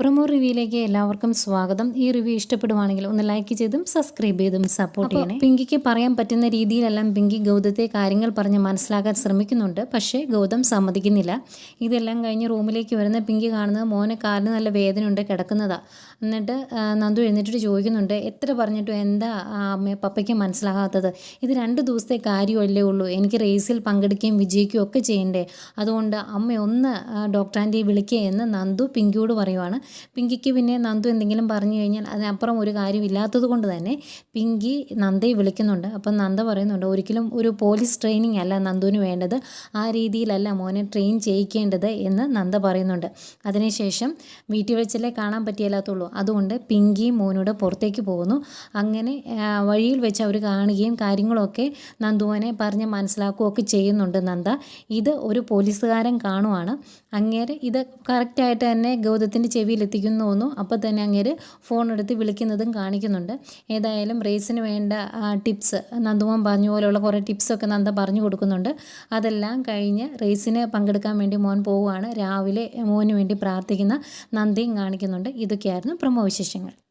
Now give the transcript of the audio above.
Promo റിവ്യൂയിലേക്ക് എല്ലാവർക്കും സ്വാഗതം. ഈ റിവ്യൂ ഇഷ്ടപ്പെടുവാണെങ്കിൽ ഒന്ന് ലൈക്ക് ചെയ്തും സബ്സ്ക്രൈബ് ചെയ്തും സപ്പോർട്ട് ചെയ്യണം. പിങ്കിക്ക് പറയാൻ പറ്റുന്ന രീതിയിലെല്ലാം പിങ്കി ഗൗതത്തെ കാര്യങ്ങൾ പറഞ്ഞ് മനസ്സിലാക്കാൻ ശ്രമിക്കുന്നുണ്ട്. പക്ഷേ ഗൗതം സമ്മതിക്കുന്നില്ല. ഇതെല്ലാം കഴിഞ്ഞ് റൂമിലേക്ക് വരുന്ന പിങ്കി കാണുന്നത് മോനെ കാലിന് നല്ല വേദന ഉണ്ട് കിടക്കുന്നതാ. എന്നിട്ട് നന്ദു എഴുന്നേറ്റിട്ട് ചോദിക്കുന്നുണ്ട് എത്ര പറഞ്ഞിട്ടും എന്താ ആ അമ്മ പപ്പയ്ക്ക് മനസ്സിലാകാത്തത്? ഇത് രണ്ട് ദിവസത്തെ കാര്യമല്ലേ ഉള്ളൂ. എനിക്ക് റേസിൽ പങ്കെടുക്കുകയും വിജയിക്കുകയും ഒക്കെ ചെയ്യണ്ടേ. അതുകൊണ്ട് അമ്മ ഒന്ന് ഡോക്ടർ ആന്റി വിളിക്കുക എന്ന് നന്ദു പിങ്കിയോട് പറയുവാണ്. പിങ്കിക്ക് പിന്നെ നന്ദു എന്തെങ്കിലും പറഞ്ഞു കഴിഞ്ഞാൽ അതിനപ്പുറം ഒരു കാര്യം ഇല്ലാത്തത് കൊണ്ട് തന്നെ പിങ്കി നന്ദയെ വിളിക്കുന്നുണ്ട്. അപ്പം നന്ദ പറയുന്നുണ്ട് ഒരിക്കലും ഒരു പോലീസ് ട്രെയിനിങ് അല്ല നന്ദുവിന് വേണ്ടത്. ആ രീതിയിലല്ല മോനെ ട്രെയിൻ ചെയ്യിക്കേണ്ടത് എന്ന് നന്ദ പറയുന്നുണ്ട്. അതിനുശേഷം വീട്ടിൽ വെച്ചല്ലേ കാണാൻ പറ്റിയല്ലാത്തുള്ളൂ. അതുകൊണ്ട് പിങ്കി മോനോട് പുറത്തേക്ക് പോകുന്നു. അങ്ങനെ വഴിയിൽ വെച്ച് അവർ കാണുകയും കാര്യങ്ങളൊക്കെ നന്ദുവിനെ പറഞ്ഞ് മനസ്സിലാക്കുകയൊക്കെ ചെയ്യുന്നുണ്ട് നന്ദ. ഇത് ഒരു പോലീസുകാരൻ കാണുവാണ്. അങ്ങേരെ ഇത് കറക്റ്റായിട്ട് തന്നെ ഗൗതത്തിന്റെ ചെവിയിൽ തോന്നുന്നു അപ്പോൾ തന്നെ അങ്ങേര് ഫോൺ എടുത്ത് വിളിക്കുന്നതും കാണിക്കുന്നുണ്ട്. ഏതായാലും റേസിന് വേണ്ട ടിപ്സ് നന്ദുമോൻ പറഞ്ഞ പോലെയുള്ള കുറേ ടിപ്സൊക്കെ നന്ദ പറഞ്ഞു കൊടുക്കുന്നുണ്ട്. അതെല്ലാം കഴിഞ്ഞ് റേസിന് പങ്കെടുക്കാൻ വേണ്ടി മോൻ പോവുകയാണ്. രാവിലെ മോന് വേണ്ടി പ്രാർത്ഥിക്കുന്ന നന്ദിയും കാണിക്കുന്നുണ്ട്. ഇതൊക്കെയായിരുന്നു പ്രമോ വിശേഷങ്ങൾ.